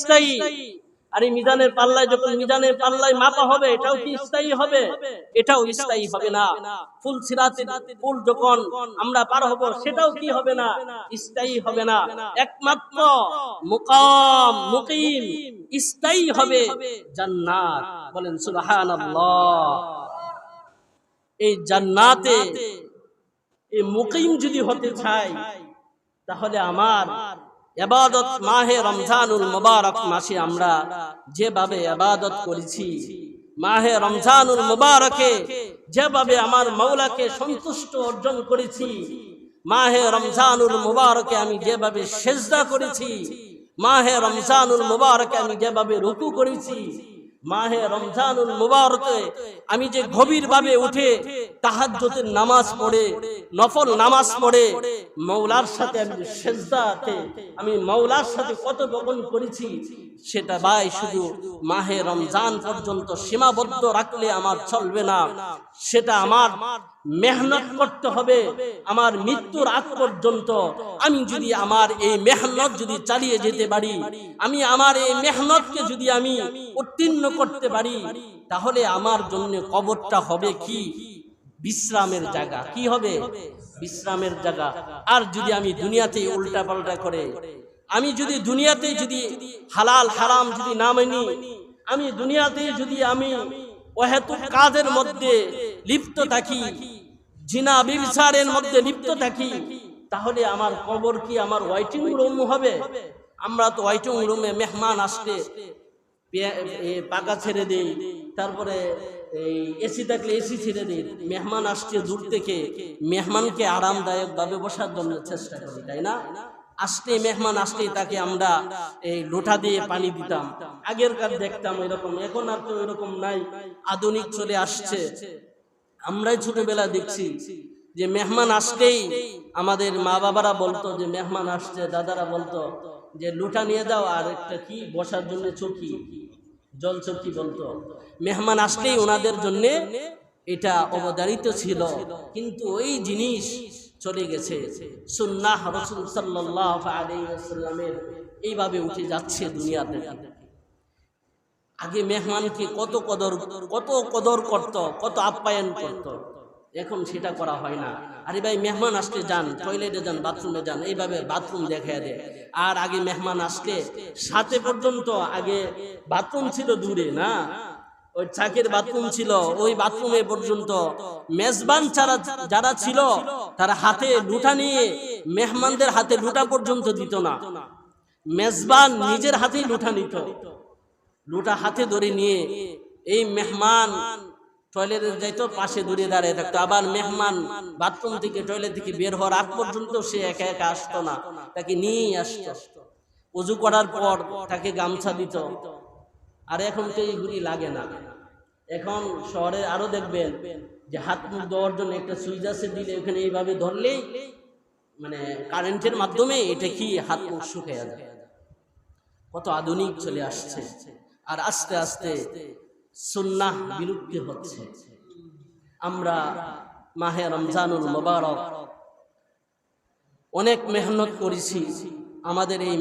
স্থায়ী। আর এই মিজানের পাল্লায় যখন মিজানের পাল্লায় মাপা হবে, এটাও কি স্থায়ী হবে? এটাও স্থায়ী হবে না। ফুল ফুল যখন আমরা পার হব, সেটাও কি হবে না? স্থায়ী হবে না। একমাত্র মুকাম, মুকিম স্থায়ী হবে জান্নাত। বলেন, সুবহানাল্লাহ। এই জান্নাতে এই মুকিম যদি হতে চাই, তাহলে আমার এবাদত মাহে রমজানুল মোবারক মাসে আমরা যেভাবে এবাদত করেছি, মাহে রমজানুল মোবারকে যেভাবে আমার মৌলাকে সন্তুষ্ট অর্জন করেছি, মাহে রমজানুল মোবারকে আমি যেভাবে সেজদা করেছি, মাহে রমজানুল মোবারকে আমি যেভাবে রুকু করেছি মাহে রমজানুল মুবারকে আমি যে গভীরভাবে উঠে তাহাজ্জুদের নামাজ পড়ে, নফল নামাজ পড়ে, মৌলার সাথে আমি সেজদাতে, আমি মৌলার সাথে কত বপন করেছি, সেটা ভাই শুধু মাহে রমজান পর্যন্ত সীমাবদ্ধ রাখলে আমার চলবে না, সেটা আমার মেহনত করতে হবে। আমার মৃত্যুর আগ পর্যন্ত আমি যদি আমার এই মেহনত যদি চালিয়ে যেতে পারি, আমি আমার এই মেহনতকে যদি আমি উত্তীর্ণ করতে পারি, তাহলে আমার জন্য কবরটা হবে কি? বিশ্রামের জায়গা। কি হবে? বিশ্রামের জায়গা। আর যদি আমি দুনিয়াতেই উল্টা পাল্টা করে, আমি যদি দুনিয়াতে যদি হালাল হারাম যদি না মানি, আমি দুনিয়াতে যদি আমি অহেতুক কাজের মধ্যে লিপ্ত থাকি, জিনা বিবিচারের মধ্যে লিপ্ত থাকি, তাহলে আমার কবর কি আমার ওয়াইটিং রুম হবে? আমরা তো ওয়াইটিং রুমে মেহমান আসলে পাকা ছেড়ে দেই, তারপরে এই এসি থাকলে এসি ছেড়ে দিই, মেহমান আসছে দূর থেকে, মেহমানকে আরামদায়ক ভাবে বসার জন্য চেষ্টা করি, তাই না? আসলে মেহমান আসলে তাকে আমরা এই লোটা দিয়ে পানি দিতাম। আগের কার দেখতাম এরকম, এখন আর তো এরকম নাই, আধুনিক চলে আসছে। আমরাই ছোটবেলা দেখছি যে মেহমান আসতেই আমাদের মা বাবারা বলতো যে মেহমান আসছে, দাদারা বলতো যে লুটা নিয়ে দাও আর একটা কি বসার জন্য চকি, জল চকি বলতো। মেহমান আসলেই ওনাদের জন্যে এটা অবদারিত ছিল। কিন্তু ওই জিনিস চলে গেছে। সুন্নাহ রসুল সাল্লাহ আলাইসাল্লামের এইভাবে উঠে যাচ্ছে দুনিয়াতে আগে মেহমানকে কত কদর কত কদর করত, কত আপ্যায়ন করত। এখন সেটা করা হয় না। আরে ভাই, মেহমান আসলে যান টয়লেটে যান বাথরুমে যান, এইভাবে বাথরুম দেখা দেয়। আর আগে মেহমান আসলে সাথে পর্যন্ত আগে বাথরুম ছিল দূরে, না? ওই চাকের বাথরুম ছিল, ওই বাথরুমে পর্যন্ত মেজবান যারা যারা ছিল, তারা হাতে লুটা নিয়ে মেহমানদের হাতে লুটা পর্যন্ত দিত না। মেজবান নিজের হাতেই লুটা নিত। লুটা হাতে ধরে নিয়ে এই মেহমান টয়লেটে যাইতো, পাশে দূরে দাঁড়িয়ে থাকতো। আবার মেহমান বাথরুম থেকে টয়লেট থেকে বের হওয়ার আগ পর্যন্ত সে একা একা আসতো না, তাকে নিয়েই আসতো। উজু করার পর তাকে গামছা দিত। আর এখন তো এইগুলি লাগে না। এখন শহরে আরও দেখবেন যে হাত মুখ দেওয়ার জন্য একটা সুইচ আছে দিলে ওখানে এইভাবে ধরলেই মানে কারেন্টের মাধ্যমে এটা কি হাত মুখ শুকিয়ে যায়। কত আধুনিক চলে আসছে। আর আস্তে আস্তে সুন্নাহ বিলুপ্তি হচ্ছে। আমরা মাহে রমজানুল মোবারক অনেক মেহনত করেছি। আমাদের এই